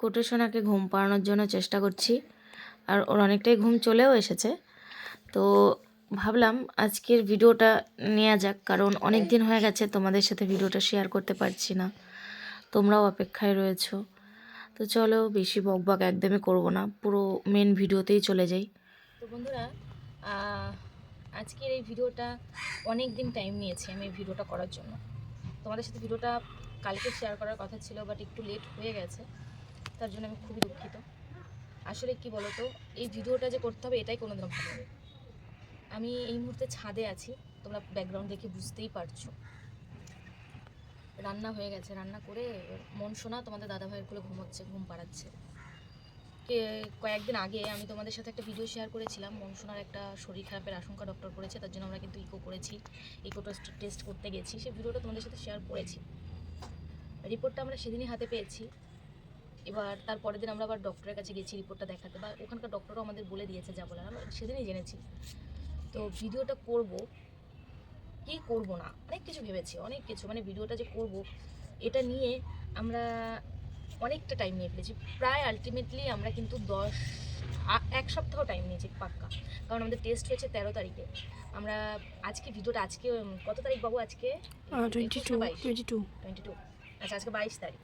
কোটেশনাকে ঘুম পাড়ানোর জন্য চেষ্টা করছি। আর ওর অনেকটাই ঘুম চলেও এসেছে। তো ভাবলাম আজকের ভিডিওটা নেওয়া যাক, কারণ অনেক দিন হয়ে গেছে তোমাদের সাথে ভিডিওটা শেয়ার করতে পারছি না। তোমরাও অপেক্ষায় রয়েছো। তো চলো বেশি বকবক একদমই করব না, পুরো মেন ভিডিওতেই চলে যাই। তো বন্ধুরা আজকের এই ভিডিওটা অনেক দিন টাইম নিয়েছে আমি এই ভিডিওটা করার জন্য। তোমাদের সাথে ভিডিওটা কালকে শেয়ার করার কথা ছিল বাট একটু লেট হয়ে গেছে। তার জন্য আমি খুবই দুঃখিত। আসলে কি বলতো, এই ভিডিওটা যে করতে হবে, এটাই কোনোদিনও ভাবিনি আমি এই মুহূর্তে ছাদে আছি, তোমরা ব্যাকগ্রাউন্ড দেখে বুঝতেই পারছ। রান্না হয়ে গেছে, রান্না করে মন শোনা তোমাদের দাদা ভাইয়ের কোলে ঘুমোচ্ছে, ঘুম পাড়াচ্ছে। কে, কয়েকদিন আগে আমি তোমাদের সাথে একটা ভিডিও শেয়ার করেছিলাম, মন শোনার একটা শরীর খারাপের আশঙ্কা ডক্টর করেছে, তার জন্য আমরা কিন্তু ইকো করেছি ইকো টেস্ট করতে গেছি সেই ভিডিওটা তোমাদের সাথে শেয়ার করেছি। রিপোর্টটা আমরা সেদিনই হাতে পেয়েছি। এবার তার পরের দিন আমরা আবার ডক্টরের কাছে গেছি রিপোর্টটা দেখাতে। বা ওখানকার ডক্টরও আমাদের বলে দিয়েছে যা বলার। আমরা সেদিনই জেনেছি। তো ভিডিওটা করব। কি করব না? অনেক কিছু ভেবেছি অনেক কিছু। মানে ভিডিওটা যে করব এটা নিয়ে আমরা অনেকটা টাইম নিয়ে ফেলেছি। প্রায় আলটিমেটলি আমরা কিন্তু দশ এক সপ্তাহ টাইম নিয়েছি পাক্কা। কারণ আমাদের টেস্ট হয়েছে তেরো তারিখে। আমরা আজকে ভিডিওটা আজকে কত তারিখ বাবু আজকে? Twenty two twenty two twenty two আচ্ছা আজকে বাইশ তারিখ।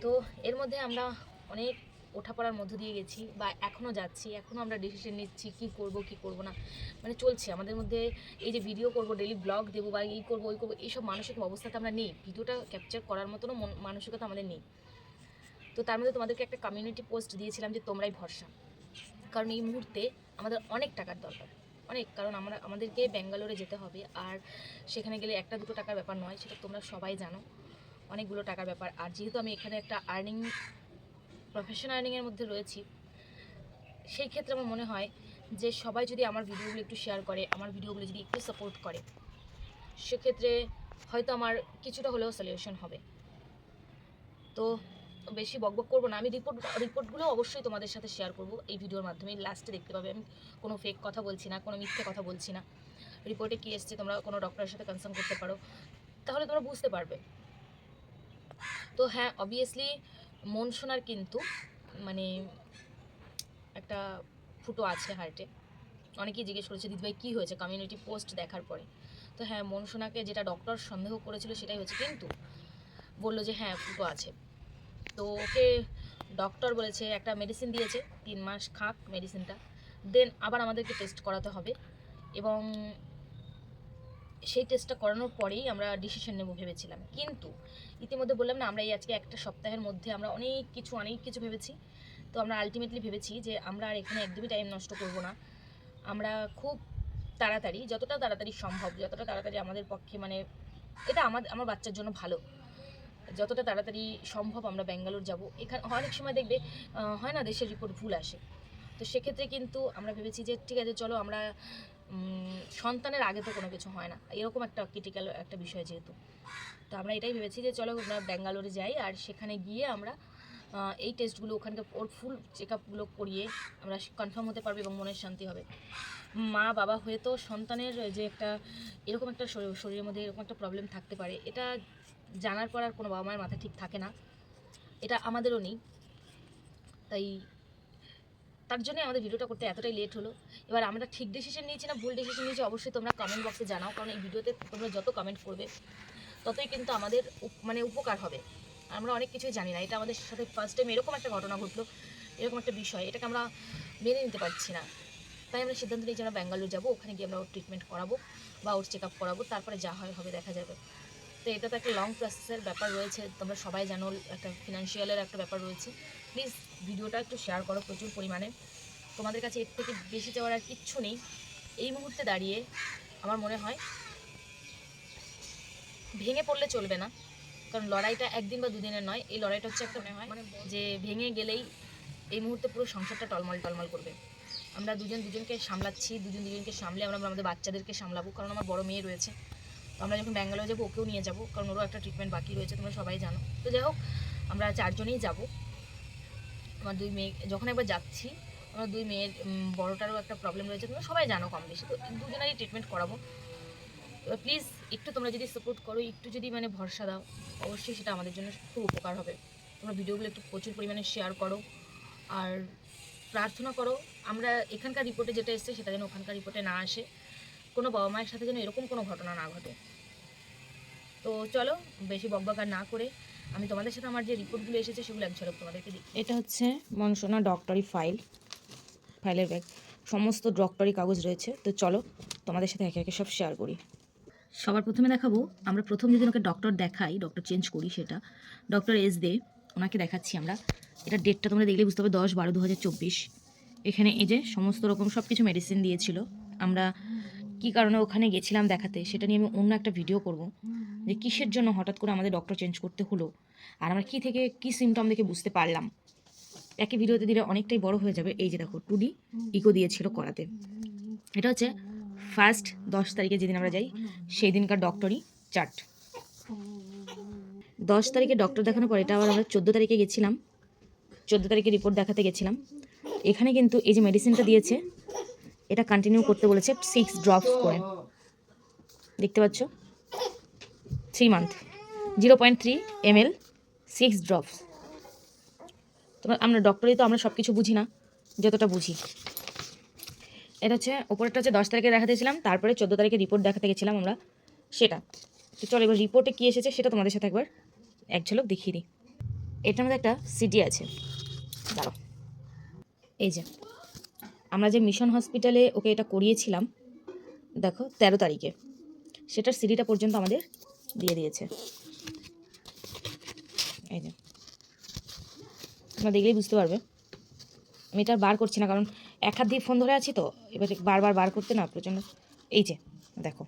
তো এর মধ্যে আমরা অনেক ওঠাপড়ার মধ্য দিয়ে গেছি বা এখনও যাচ্ছি, এখনও আমরা ডিসিশন নিচ্ছি কি করব কি করব না। মানে চলছে, আমাদের মধ্যে এই যে ভিডিও করব ডেলি ব্লগ দেবো বা এই করব, ওই করব, এইসব মানসিক অবস্থাতে আমরা নেই। ভিডিওটা ক্যাপচার করার মতনও মন- মানসিকতা আমাদের নেই। তো তার মধ্যে তোমাদেরকে একটা কমিউনিটি পোস্ট দিয়েছিলাম যে তোমরাই ভরসা। কারণ এই মুহূর্তে আমাদের অনেক টাকার দরকার। অনেক, কারণ আমরা, আমাদেরকে ব্যাঙ্গালোরে যেতে হবে। আর সেখানে গেলে একটা দুটো টাকার ব্যাপার নয়, সেটা তোমরা সবাই জানো। অনেকগুলো টাকার ব্যাপার। আর যেহেতু আমি এখানে একটা আর্নিং প্রফেশনাল আর্নিংয়ের মধ্যে রয়েছি, সেই ক্ষেত্রে আমার মনে হয় যে সবাই যদি আমার ভিডিওগুলো একটু শেয়ার করে, আমার ভিডিওগুলো যদি একটু সাপোর্ট করে, সেক্ষেত্রে হয়তো আমার কিছুটা হলেও সলিউশন হবে। তো বেশি বকবক করব না। আমি রিপোর্ট রিপোর্টগুলো অবশ্যই তোমাদের সাথে শেয়ার করব। এই ভিডিওর মাধ্যমে লাস্টে দেখতে পাবে। আমি কোনো ফেক কথা বলছি না, কোনো মিথ্যে কথা বলছি না। রিপোর্টে কী এসছে তোমরা কোনো ডক্টরের সাথে কনসার্ন করতে পারো, তাহলে তোমরা বুঝতে পারবে। তো হ্যাঁ অবভিয়াসলি মন শোনার কিন্তু মানে একটা ফুটো আছে হার্টে অনেকেই জিজ্ঞেস করেছে দিদিভাই কী হয়েছে? কমিউনিটি পোস্ট দেখার পরে। তো হ্যাঁ মন শোনাকে যেটা ডক্টর সন্দেহ করেছিল সেটাই হয়েছে। কিন্তু বলল যে হ্যাঁ ফুটো আছে। তো ওকে ডক্টর বলেছে, একটা মেডিসিন দিয়েছে, তিন মাস খাক মেডিসিনটা দেন আবার আমাদেরকে টেস্ট করাতে হবে। এবং সেই টেস্টটা করানোর পরেই আমরা ডিসিশন নেব ভেবেছিলাম। কিন্তু ইতিমধ্যে বললাম না, আমরা এই আজকে একটা সপ্তাহের মধ্যে আমরা অনেক কিছু অনেক কিছু ভেবেছি। তো আমরা আলটিমেটলি ভেবেছি যে আমরা আর এখানে একদমই টাইম নষ্ট করব না। আমরা খুব তাড়াতাড়ি, যতটা তাড়াতাড়ি সম্ভব, যতটা তাড়াতাড়ি আমাদের পক্ষে মানে এটা আমার আমার বাচ্চার জন্য ভালো। যতটা তাড়াতাড়ি সম্ভব আমরা ব্যাঙ্গালোর যাব। এখানে, অনেক সময় দেখবে হয় না দেশের রিপোর্ট ভুল আসে। তো সেক্ষেত্রে কিন্তু আমরা ভেবেছি যে ঠিক আছে, চলো আমরা সন্তানের আগে তো কোনো কিছু হয় না। এরকম একটা ক্রিটিক্যাল একটা বিষয় যেহেতু। তো আমরা এটাই ভেবেছি যে চলো আমরা ব্যাঙ্গালোরে যাই আর সেখানে গিয়ে আমরা এই টেস্টগুলো ওখানকার ওর ফুল চেক আপগুলো করিয়ে আমরা কনফার্ম হতে পারব এবং মনের শান্তি হবে। মা বাবা হয়ে তো সন্তানের যে একটা এরকম একটা শরীর- শরীরের মধ্যে এরকম একটা প্রবলেম থাকতে পারে, এটা জানার পর আর কোনো বাবা মায়ের মাথায় ঠিক থাকে না। এটা আমাদেরও নেই। তাই তার জন্য আমাদের ভিডিওটা করতে এতটাই লেট হলো। এবার আমরা ঠিক ডিসিশন নিয়েছি না, ভুল ডিসিশন নিয়েছি, অবশ্যই তোমরা কমেন্ট বক্সে জানাও, কারণ এই ভিডিওতে তোমরা যত কমেন্ট করবে, ততই কিন্তু আমাদের মানে উপকার হবে। আমরা অনেক কিছুই জানি না, এটা আমাদের সাথে ফার্স্ট টাইম এরকম একটা ঘটনা ঘটলো, এরকম একটা বিষয়, এটাকে আমরা মেনে নিতে পারছি না। তাই আমরা সিদ্ধান্ত নিয়েছি আমরা ব্যাঙ্গালোর যাব, ওখানে গিয়ে আমরা ওর ট্রিটমেন্ট করাবো বা ওর চেক আপ করাবো, তারপরে যা হয় হবে দেখা যাবে। তো এটা তো একটা লং প্রসেসের ব্যাপার রয়েছে, তোমরা সবাই জানো, একটা ফিনান্সিয়ালের একটা ব্যাপার রয়েছে। প্লিজ ভিডিওটা একটু শেয়ার করো প্রচুর পরিমাণে। তোমাদের কাছে এর থেকে বেশি চাওয়ার আর কিচ্ছু নেই। এই মুহূর্তে দাঁড়িয়ে আমার মনে হয় ভেঙে পড়লে চলবে না। কারণ লড়াইটা একদিন বা দুদিনের নয় এই লড়াইটা হচ্ছে একটা মনে হয় মানে যে ভেঙে গেলেই এই মুহূর্তে পুরো সংসারটা টলমল টলমল করবে। আমরা দুজন দুজনকে সামলাচ্ছি দুজন দুজনকে সামলে আমরা আমাদের বাচ্চাদেরকে সামলাবো কারণ আমার বড় মেয়ে রয়েছে। তো আমরা যখন ব্যাঙ্গালোর যাব ওকেও নিয়ে যাব কারণ ওরও একটা ট্রিটমেন্ট বাকি রয়েছে তোমরা সবাই জানো। তো যাই হোক আমরা চারজনেই যাব। আমার দুই মেয়ে, যখন একবার যাচ্ছি, আমার দুই মেয়ের বড়টারও একটা প্রবলেম রয়েছে, তোমরা সবাই জানো কম বেশি, তো দুজনেরই ট্রিটমেন্ট করাবো। এবার প্লিজ একটু তোমরা যদি সাপোর্ট করো, একটু যদি মানে ভরসা দাও, অবশ্যই সেটা আমাদের জন্য খুব উপকার হবে। তোমরা ভিডিওগুলো একটু প্রচুর পরিমাণে শেয়ার করো আর প্রার্থনা করো, আমরা এখানকার রিপোর্টে যেটা এসছে সেটা যেন ওখানকার রিপোর্টে না আসে, কোনো বাবা মায়ের সাথে যেন এরকম কোনো ঘটনা না ঘটে। তো চলো, বেশি বকবকার না করে আমি তোমাদের সাথে আমার যে রিপোর্টগুলো এসেছে সেগুলো এক ঝলক তোমাদেরকে দিই। এটা হচ্ছে মনসোনা ডক্টরি ফাইল, ফাইলের ব্যাগ। সমস্ত ডক্টরি কাগজ রয়েছে, তো চলো তোমাদের সাথে একে একে সব শেয়ার করি। সবার প্রথমে দেখাবো, আমরা প্রথম যেদিন ওকে ডক্টর দেখাই ডক্টর চেঞ্জ করি সেটা ডক্টর এস দে, ওনাকে দেখাচ্ছি আমরা। এটা ডেটটা তোমরা দেখলে বুঝতে হবে দশ বারো দু হাজার চব্বিশ। এখানে এই যে সমস্ত রকম সব কিছু মেডিসিন দিয়েছিল। আমরা কি কারণে ওখানে গেছিলাম দেখাতে, সেটা নিয়ে আমি অন্য একটা ভিডিও করব। যে কিসের জন্য হঠাৎ করে আমাদের ডক্টর চেঞ্জ করতে হলো? আর আমরা কী থেকে কী সিমটম দেখে বুঝতে পারলাম? একই ভিডিওতে দিলে অনেকটাই বড় হয়ে যাবে। এই যে দেখো টু ডি ইকো দিয়েছিল করাতে। এটা হচ্ছে ফার্স্ট দশ তারিখে যেদিন আমরা যাই সেই দিনকার ডক্টরই চার্ট দশ তারিখে ডক্টর দেখানোর পর, এটা আবার আমরা চোদ্দ তারিখে গেছিলাম। চোদ্দ তারিখে রিপোর্ট দেখাতে গেছিলাম। এখানে কিন্তু এই যে মেডিসিনটা দিয়েছে, এটা কন্টিনিউ করতে বলেছে সিক্স ড্রপস করে। দেখতে পাচ্ছ? Three month zero point three M L six drops তোমার, আমরা ডক্টরে তো আমরা সব কিছু বুঝি না, যতটা বুঝি। এটা হচ্ছে, ওপরেরটা হচ্ছে দশ তারিখে দেখাতে গেছিলাম, তারপরে চোদ্দ তারিখে রিপোর্ট দেখাতে গেছিলাম আমরা, সেটা। তো চলো, এবার রিপোর্টে কী এসেছে সেটা তোমাদের সাথে একবার এক ঝলক দেখিয়ে দিই। এটার মধ্যে একটা সিটি আছে। দাঁড়ো এই যে, আমরা যে মিশন হসপিটালে ওকে এটা করিয়েছিলাম, দেখো, তেরো তারিখে। সেটার সিডিটা পর্যন্ত আমাদের দিয়ে দিয়েছে। এই যে। তোমরা দেখলেই বুঝতে পারবে। আমি এটা বার করছি না, কারণ এক হাত দিয়ে ফোন ধরে আছি তো, এবার বারবার বার করতে না প্রচণ্ড। এই যে, দেখো।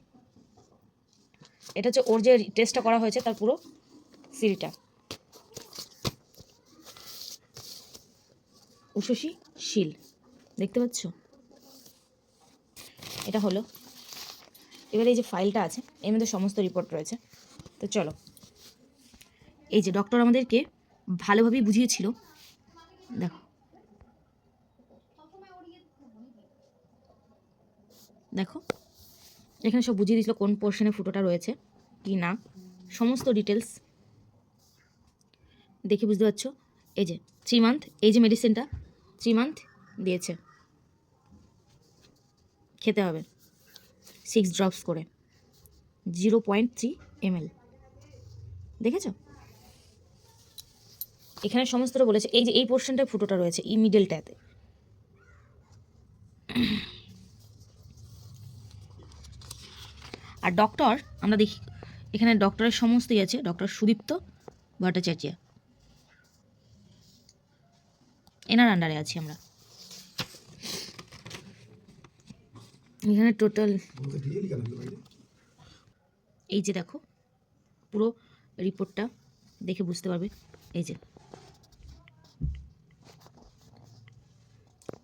এটা হচ্ছে ওর যে টেস্টটা করা হয়েছে, তার পুরো সিডিটা। উষসী শিল। দেখতে পাচ্ছ? এটা হলো। এবার এই যে ফাইলটা আছে, এর মধ্যে সমস্ত রিপোর্ট রয়েছে। তো চলো। এই যে ডক্টর আমাদেরকে ভালোভাবেই বুঝিয়েছিল। দেখো। দেখো। এখানে সব বুঝিয়ে দিয়েছিল কোন পোর্শনে ফুটোটা রয়েছে, কি না। সমস্ত ডিটেলস দেখে বুঝতে পারছ? এই যে থ্রি মান্থ এই যে মেডিসিনটা থ্রি মান্থ দিয়েছে। খেতে হবে। সিক্স ড্রপস করে। জিরো পয়েন্ট থ্রি এমএল দেখেছ? এখানে সমস্তটা বলেছে এই যে এই পোর্শনটায় ফুটোটা রয়েছে এই মিডলটাতে আর ডক্টর আমরা দেখি এখানে ডক্টরের সমস্তই আছে ডক্টর সুদীপ্ত ভট্টাচার্য। এনার আন্ডারে আছি আমরা। এখানে টোটাল এই যে দেখো পুরো রিপোর্টটা দেখে বুঝতে পারবে। এই যে।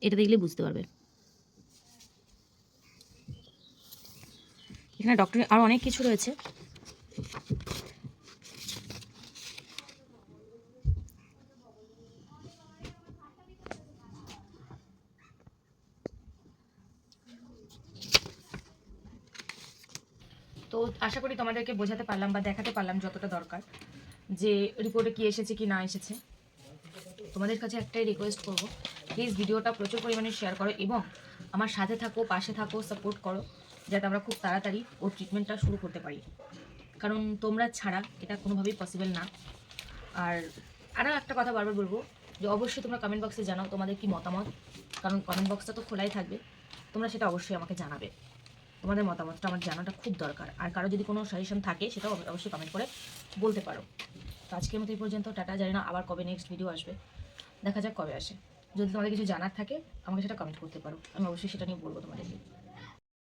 এটা দেখলে বুঝতে পারবে। এখানে ডক্টরের আরও অনেক কিছু রয়েছে। তো আশা করি তোমাদেরকে বোঝাতে পারলাম বা দেখাতে পারলাম যতটা দরকার যে রিপোর্টে কি এসেছে, কি না এসেছে। তোমাদের কাছে একটাই রিকোয়েস্ট করব প্লিজ ভিডিওটা প্রচুর পরিমাণে শেয়ার করো এবং আমার সাথে থাকো, পাশে থাকো সাপোর্ট করো, যাতে আমরা খুব তাড়াতাড়ি ওর ট্রিটমেন্টটা শুরু করতে পারি। কারণ তোমরা ছাড়া এটা কোনোভাবেই পসিবল না। আর আরও একটা কথা বারবার বলব, যে অবশ্যই তোমরা কমেন্ট বক্সে জানাও তোমাদের কি মতামত, কারণ কমেন্ট বক্সটা তো খোলাই থাকবে, তোমরা সেটা অবশ্যই আমাকে জানাবে। তোমাদের মতামতটা আমার জানাটা খুব দরকার। আর কারও যদি কোনো সাজেশন থাকে, সেটাও অবশ্যই কমেন্ট করে বলতে পারো। তো আজকের মতো এই পর্যন্ত, টাটা, জানি না আবার কবে নেক্সট ভিডিও আসবে। দেখা যাক কবে আসে। যদি তোমাদের কিছু জানার থাকে, আমাকে সেটা কমেন্ট করতে পারো। আমি অবশ্যই সেটা নিয়ে বলব তোমাদেরকে।